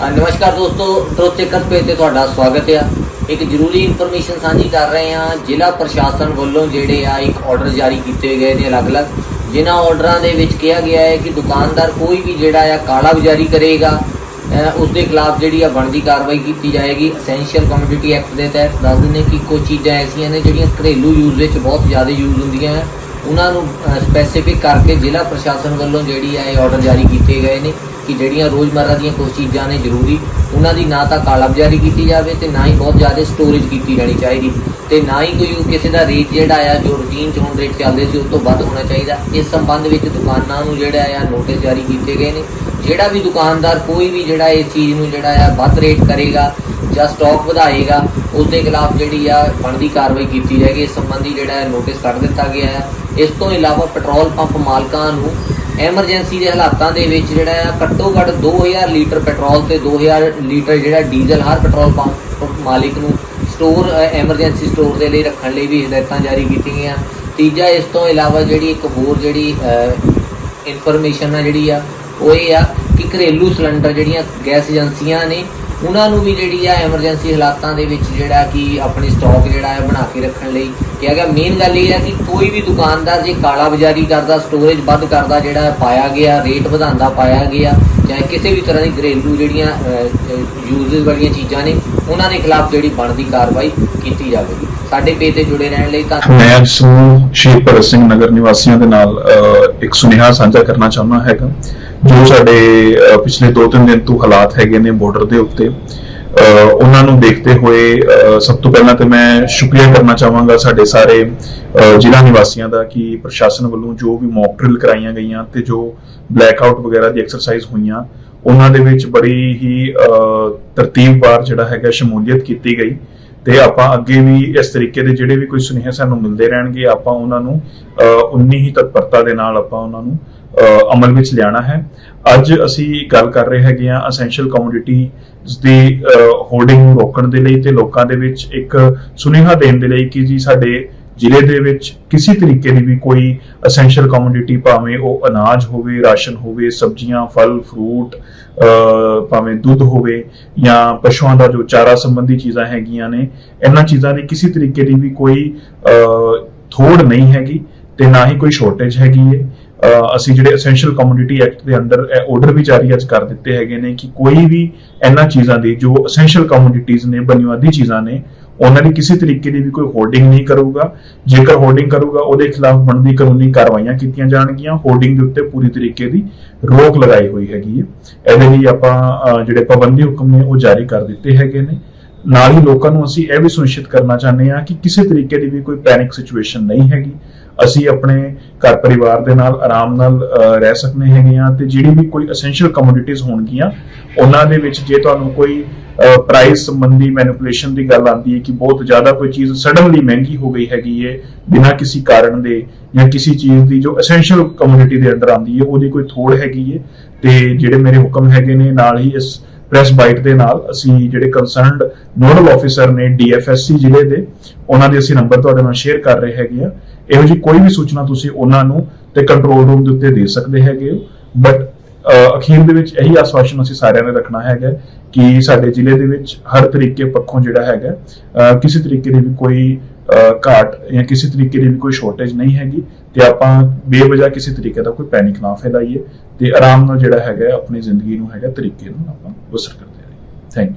ਨਮਸਕਾਰ ਦੋਸਤੋ ਟਰੋਥ ਚੈਕਰਸ ਪੇ ਤੇ ਤੁਹਾਡਾ ਸਵਾਗਤ ਹੈ। ਇੱਕ ਜ਼ਰੂਰੀ ਇਨਫੋਰਮੇਸ਼ਨ ਸਾਂਝੀ ਕਰ ਰਹੇ ਹਾਂ। ਜ਼ਿਲ੍ਹਾ ਪ੍ਰਸ਼ਾਸਨ ਵੱਲੋਂ ਜਿਹੜੇ ਆ, ਇੱਕ ਆਰਡਰ ਜਾਰੀ ਕੀਤੇ ਗਏ ਨੇ ਅਲੱਗ-ਅਲੱਗ, ਜਿਨ੍ਹਾਂ ਆਰਡਰਾਂ ਦੇ ਵਿੱਚ ਕਿਹਾ ਗਿਆ ਹੈ ਕਿ ਦੁਕਾਨਦਾਰ ਕੋਈ ਵੀ ਜਿਹੜਾ ਆ, ਕਾਲਾ ਬਾਜ਼ਾਰੀ ਕਰੇਗਾ। ਉਸ ਦੇ ਖਿਲਾਫ ਜਿਹੜੀ ਆ, ਬਣਦੀ ਕਾਰਵਾਈ ਕੀਤੀ ਜਾਏਗੀ। ਐਸੈਂਸ਼ੀਅਲ ਕਮੋਡਿਟੀ ਐਕਟ ਦੇ ਤਹਿਤ ਦੱਸ ਦਿੰਦੇ ਕਿ ਕੁਝ ਚੀਜ਼ਾਂ ਐਸੀਆਂ ਨੇ ਜਿਹੜੀਆਂ ਘਰੇਲੂ ਯੂਜ਼ ਵਿੱਚ ਬਹੁਤ ਜ਼ਿਆਦਾ ਯੂਜ਼ ਹੁੰਦੀਆਂ ਹੈ ਉਹਨਾਂ ਨੂੰ ਸਪੈਸੀਫਿਕ ਕਰਕੇ ਜ਼ਿਲ੍ਹਾ ਪ੍ਰਸ਼ਾਸਨ ਵੱਲੋਂ ਜਿਹੜੀ ਆ, ਇਹ ਆਰਡਰ ਜਾਰੀ ਕੀਤੇ ਗਏ ਨੇ। ਕਿ ਜਿਹੜੀਆਂ ਰੋਜ਼ਮਰਰਾ ਦੀਆਂ ਕੁਝ ਚੀਜ਼ਾਂ ਨੇ ਜ਼ਰੂਰੀ, ਉਹਨਾਂ ਦੀ ਨਾ ਤਾਂ ਕਾਲਾਬਾਜ਼ਾਰੀ ਕੀਤੀ ਜਾਵੇ ਤੇ ਨਾ ਹੀ ਬਹੁਤ ਜ਼ਿਆਦਾ ਸਟੋਰੇਜ ਕੀਤੀ ਜਾਣੀ ਚਾਹੀਦੀ। ਤੇ ਨਾ ਹੀ ਕੋਈ ਕਿਸੇ ਦਾ ਰੇਟ ਜਿਹੜਾ ਆ, ਜੋ ਰੂਟੀਨ ਚ ਹੁਣ ਰੇਟ ਚੱਲਦੇ ਸੀ ਉਸ ਤੋਂ ਵੱਧ ਹੋਣਾ ਚਾਹੀਦਾ। ਇਸ ਸੰਬੰਧ ਵਿੱਚ ਦੁਕਾਨਾਂ ਨੂੰ ਜਿਹੜਾ ਆ ਨੋਟਿਸ ਜਾਰੀ ਕੀਤੇ ਗਏ ਨੇ। ਜਿਹੜਾ ਵੀ ਦੁਕਾਨਦਾਰ ਕੋਈ ਵੀ ਜਿਹੜਾ ਇਸ ਚੀਜ਼ ਨੂੰ ਜਿਹੜਾ ਆ, ਵੱਧ ਰੇਟ ਕਰੇਗਾ ਜਾਂ ਸਟਾਕ ਵਧਾਏਗਾ ਉਸ ਦੇ ਖਿਲਾਫ ਜਿਹੜੀ ਆ, ਬਣਦੀ ਕਾਰਵਾਈ ਕੀਤੀ ਜਾਏਗੀ। ਇਸ ਸੰਬੰਧੀ ਜਿਹੜਾ ਨੋਟਿਸ ਕੱਢ ਦਿੱਤਾ ਗਿਆ ਹੈ ਇਸ ਤੋਂ ਇਲਾਵਾ ਪੈਟਰੋਲ ਪੰਪ ਮਾਲਕਾਂ ਨੂੰ ਐਮਰਜੈਂਸੀ ਦੇ ਹਾਲਾਤਾਂ ਦੇ ਵਿੱਚ ਜਿਹੜਾ ਆ, ਘੱਟੋ ਘੱਟ 2000 ਲੀਟਰ ਪੈਟਰੋਲ ਤੇ 2000 ਲੀਟਰ ਜਿਹੜਾ ਡੀਜ਼ਲ, ਹਰ ਪੈਟਰੋਲ ਪੰਪ ਮਾਲਿਕ ਨੂੰ ਸਟੋਰ ਐਮਰਜੈਂਸੀ ਸਟੋਰ ਦੇ ਲਈ ਰੱਖਣ ਲਈ ਵੀ ਹਦਾਇਤਾਂ ਜਾਰੀ ਕੀਤੀਆਂ। ਗਈਆਂ ਤੀਜਾ, ਇਸ ਤੋਂ ਇਲਾਵਾ ਜਿਹੜੀ ਇੱਕ ਹੋਰ ਜਿਹੜੀ ਇਨਫੋਰਮੇਸ਼ਨ ਆ ਜਿਹੜੀ ਆ, ਉਹ ਇਹ ਆ ਕਿ ਘਰੇਲੂ ਸਿਲੰਡਰ ਜਿਹੜੀਆਂ ਗੈਸ ਏਜੰਸੀਆਂ ਨੇ ਉਹਨਾਂ ਨੂੰ ਵੀ ਜਿਹੜੀ ਆ ਐਮਰਜੈਂਸੀ ਹਾਲਾਤਾਂ ਦੇ ਵਿੱਚ ਜਿਹੜਾ ਕਿ ਆਪਣੀ ਸਟਾਕ ਜਿਹੜਾ ਹੈ ਬਣਾ ਕੇ ਰੱਖਣ ਲਈ ਕਿਹਾ ਗਿਆ। ਮੇਨ ਗੱਲ ਇਹ ਹੈ ਕਿ ਕੋਈ ਵੀ ਦੁਕਾਨਦਾਰ ਜੇ ਕਾਲਾ ਬਾਜ਼ਾਰੀ ਕਰਦਾ ਸਟੋਰੇਜ ਵੱਧ ਕਰਦਾ, ਜਿਹੜਾ ਪਾਇਆ ਗਿਆ ਰੇਟ ਵਧਾਉਂਦਾ, ਪਾਇਆ ਗਿਆ, ਚਾਹੇ ਕਿਸੇ ਵੀ ਤਰ੍ਹਾਂ ਦੀ ਘਰੇਲੂ ਜਿਹੜੀਆਂ ਯੂਜ਼ਸ ਵਾਲੀਆਂ ਚੀਜ਼ਾਂ ਨੇ, ਉਹਨਾਂ ਦੇ ਖਿਲਾਫ ਜਿਹੜੀ ਬਣਦੀ ਕਾਰਵਾਈ ਕੀਤੀ ਜਾਵੇਗੀ ਸਾਡੇ ਪੇਜ ਤੇ ਜੁੜੇ ਰਹਿਣ ਲਈ ਤਾਂ ਮੈਂ ਅੱਜ ਸਮੂਹ ਭਗਤ ਸਿੰਘ ਨਗਰ ਨਿਵਾਸੀਆਂ ਦੇ ਨਾਲ ਇੱਕ ਸੁਨੇਹਾ ਸਾਂਝਾ ਕਰਨਾ ਚਾਹੁੰਦਾ ਹੈਗਾ। ਜੋ ਸਾਡੇ ਪਿਛਲੇ 2-3 ਦਿਨ ਤੋਂ ਹਾਲਾਤ ਹੈਗੇ ਨੇ ਬਾਰਡਰ ਦੇ ਉੱਤੇ ਉਹਨਾਂ ਨੂੰ ਦੇਖਦੇ ਹੋਏ ਸਭ ਤੋਂ ਪਹਿਲਾਂ ਤੇ ਮੈਂ ਸ਼ੁਕਰੀਆ ਕਰਨਾ ਚਾਹਾਂਗਾ ਸਾਡੇ ਸਾਰੇ ਜ਼ਿਲ੍ਹਾ ਨਿਵਾਸੀਆਂ ਦਾ ਕਿ ਪ੍ਰਸ਼ਾਸਨ ਵੱਲੋਂ ਜੋ ਵੀ ਮੌਕ ਡਰਿਲ ਕਰਾਈਆਂ ਗਈਆਂ ਤੇ ਜੋ ਬਲੈਕਆਊਟ ਵਗੈਰਾ ਦੀ ਐਕਸਰਸਾਈਜ਼ ਹੋਈਆਂ ਉਹਨਾਂ ਦੇ ਵਿੱਚ ਬੜੀ ਹੀ ਅਹ, ਤਰਤੀਬਵਾਰ ਜਿਹੜਾ ਹੈਗਾ ਸ਼ਮੂਲੀਅਤ ਕੀਤੀ ਗਈ। ਤੇ ਆਪਾਂ ਅੱਗੇ ਵੀ ਇਸ ਤਰੀਕੇ ਦੇ ਜਿਹੜੇ ਵੀ ਕੋਈ ਸੁਨੇਹੇ ਸਾਨੂੰ ਮਿਲਦੇ ਰਹਿਣਗੇ ਆਪਾਂ ਉਹਨਾਂ ਨੂੰ ਉਨੀ ਹੀ ਤਤਪਰਤਾ ਦੇ ਨਾਲ ਆਪਾਂ ਉਹਨਾਂ ਨੂੰ ਅਹ, ਅਮਲ ਵਿੱਚ ਲਿਆਣਾ ਹੈ। ਅੱਜ ਅਸੀਂ ਗੱਲ ਕਰ ਰਹੇ ਹੈਗੇ ਆ ਅਸੈਂਸ਼ੀਅਲ ਕਮੋਡਿਟੀ ਦੀ ਹੋਰਡਿੰਗ ਨੂੰ ਰੋਕਣ ਦੇ ਲਈ ਤੇ ਲੋਕਾਂ ਦੇ ਵਿੱਚ ਇੱਕ ਸੁਨੇਹਾ ਦੇਣ ਦੇ ਲਈ ਕਿ ਜੀ ਸਾਡੇ ਜ਼ਿਲ੍ਹੇ ਦੇ ਵਿੱਚ ਕਿਸੇ ਤਰੀਕੇ ਦੀ ਵੀ ਕੋਈ ਅਸੈਂਸ਼ੀਅਲ ਕਮੋਡਿਟੀ ਭਾਵੇਂ ਉਹ ਅਨਾਜ ਹੋਵੇ, ਰਾਸ਼ਨ ਹੋਵੇ, ਸਬਜ਼ੀਆਂ, ਫਲ ਫਰੂਟ ਭਾਵੇਂ ਦੁੱਧ ਹੋਵੇ ਜਾਂ ਪਸ਼ੂਆਂ ਦਾ ਜੋ ਚਾਰਾ ਸੰਬੰਧੀ ਚੀਜ਼ਾਂ ਹੈਗੀਆਂ ਨੇ, ਇਹਨਾਂ ਚੀਜ਼ਾਂ ਦੀ ਕਿਸੇ ਤਰੀਕੇ ਦੀ ਵੀ ਕੋਈ ਥੋੜ ਨਹੀਂ ਹੈਗੀ ਤੇ ਨਾ ਹੀ ਕੋਈ ਸ਼ਾਰਟੇਜ ਹੈਗੀ ਹੈ ਅਸੀਂ ਜਿਹੜੇ ਅਸੈਂਸ਼ੀਅਲ ਕਮੋਡਿਟੀ ਐਕਟ ਦੇ ਅੰਡਰ ਆਰਡਰ ਵੀ ਜਾਰੀ ਅੱਜ ਕਰ ਦਿੱਤੇ ਹੈਗੇ ਨੇ ਕਿ ਕੋਈ ਵੀ ਇਹਨਾਂ ਚੀਜ਼ਾਂ ਦੀ ਜੋ ਅਸੈਂਸ਼ੀਅਲ ਕਮੋਡਿਟੀਜ਼ ਨੇ ਬੁਨਿਆਦੀ ਚੀਜ਼ਾਂ ਨੇ ਉਹਨਾਂ ਦੀ ਕਿਸੇ ਤਰੀਕੇ ਦੀ ਵੀ ਕੋਈ ਹੋਰਡਿੰਗ ਨਹੀਂ ਕਰੂਗਾ। ਜੇਕਰ ਹੋਰਡਿੰਗ ਕਰੂਗਾ, ਉਹਦੇ ਖਿਲਾਫ ਬਣਦੀ ਕਾਨੂੰਨੀ ਕਾਰਵਾਈਆਂ ਕੀਤੀਆਂ ਜਾਣਗੀਆਂ। ਹੋਰਡਿੰਗ ਦੇ ਉੱਤੇ ਪੂਰੀ ਤਰੀਕੇ ਦੀ ਰੋਕ ਲਗਾਈ ਹੋਈ ਹੈਗੀ ਹੈ। ਇਹਦੇ ਲਈ ਆਪਾਂ ਜਿਹੜੇ ਪਾਬੰਦੀ ਹੁਕਮ ਨੇ, ਉਹ ਜਾਰੀ ਕਰ ਦਿੱਤੇ ਹੈਗੇ ਨੇ। ਨਾਲ ਹੀ ਲੋਕਾਂ ਨੂੰ ਅਸੀਂ ਇਹ ਵੀ ਸੁਨਿਸ਼ਚਿਤ ਕਰਨਾ ਚਾਹੁੰਦੇ ਹਾਂ ਕਿ ਕਿਸੇ ਤਰੀਕੇ ਦੀ ਵੀ ਕੋਈ ਪੈਨਿਕ ਸਿਚੁਏਸ਼ਨ ਨਹੀਂ ਹੈਗੀ। ਅਸੀਂ ਆਪਣੇ ਘਰ ਪਰਿਵਾਰ ਦੇ ਨਾਲ ਆਰਾਮ ਨਾਲ ਰਹਿ ਸਕਨੇ ਹੈਗੇ ਆ ਤੇ ਜਿਹੜੀ ਵੀ ਕੋਈ ਐਸੈਂਸ਼ੀਅਲ ਕਮੋਡਿਟੀਜ਼ ਹੋਣਗੀਆਂ, ਉਹਨਾਂ ਦੇ ਵਿੱਚ ਜੇ ਤੁਹਾਨੂੰ ਕੋਈ ਪ੍ਰਾਈਸ ਸੰਬੰਧੀ ਮੈਨੀਪੂਲੇਸ਼ਨ ਦੀ ਗੱਲ ਆਉਂਦੀ ਹੈ ਕਿ ਬਹੁਤ ਜ਼ਿਆਦਾ ਕੋਈ ਚੀਜ਼ ਸਡਨਲੀ ਮਹਿੰਗੀ ਹੋ ਗਈ ਹੈਗੀ ਹੈ, ਬਿਨਾਂ ਕਿਸੇ ਕਾਰਨ ਦੇ ਜਾਂ ਕਿਸੇ ਚੀਜ਼ ਦੀ ਜੋ ਐਸੈਂਸ਼ੀਅਲ ਕਮਿਊਨਿਟੀ ਦੇ ਅੰਡਰ ਆਉਂਦੀ ਹੈ, ਉਹਦੀ ਕੋਈ ਥੋੜ ਹੈਗੀ ਹੈ ਤੇ ਜਿਹੜੇ ਮੇਰੇ ਹੁਕਮ ਹੈਗੇ ਨੇ, ਨਾਲ ਹੀ ਇਸ ਪ੍ਰੈਸ ਬਾਈਟ ਦੇ ਨਾਲ ਅਸੀਂ ਜਿਹੜੇ ਕੰਸਰਨਡ ਨੋਡਲ ਆਫੀਸਰ ਨੇ ਡੀਐਫਐਸਸੀ ਜ਼ਿਲ੍ਹੇ ਦੇ, ਉਹਨਾਂ ਦੇ ਅਸੀਂ ਨੰਬਰ ਤੁਹਾਡੇ ਨਾਲ ਸ਼ੇਅਰ ਕਰ ਰਹੇ ਹੈਗੇ ਆ। ਇਹੋ ਜੀ ਕੋਈ ਵੀ ਸੂਚਨਾ ਤੁਸੀਂ ਉਹਨਾਂ ਨੂੰ ਤੇ ਕੰਟਰੋਲ ਰੂਮ ਦੇ ਉੱਤੇ ਦੇ ਸਕਦੇ ਹੈਗੇ ਹੋ। ਬਟ ਅਖੀਰ ਦੇ ਵਿੱਚ ਇਹੀ ਆਸਵਾਸ਼ਨ ਅਸੀਂ ਸਾਰਿਆਂ ਨੇ ਰੱਖਣਾ ਹੈਗਾ ਕਿ ਸਾਡੇ ਜ਼ਿਲ੍ਹੇ ਦੇ ਵਿੱਚ ਹਰ ਤਰੀਕੇ ਪੱਖੋਂ ਜਿਹੜਾ ਹੈਗਾ ਕਿਸੇ ਤਰੀਕੇ ਦੀ ਵੀ ਕੋਈ ਘਾਟ ਜਾਂ ਕਿਸੇ ਤਰੀਕੇ ਦੀ ਵੀ ਕੋਈ ਸ਼ਾਰਟੇਜ ਨਹੀਂ ਹੈਗੀ ਤੇ ਆਪਾਂ ਬੇਵਜਾ ਕਿਸੇ ਤਰੀਕੇ ਦਾ ਕੋਈ ਪੈਨਿਕ ਨਾ ਫੈਲਾਈਏ ਤੇ ਆਰਾਮ ਨਾਲ ਜਿਹੜਾ ਹੈਗਾ ਆਪਣੀ ਜ਼ਿੰਦਗੀ ਨੂੰ ਹੈਗਾ ਤਰੀਕੇ ਨੂੰ ਆਪਾਂ ਬਸਰ ਕਰਦੇ ਰਹੀਏ। ਥੈਂਕ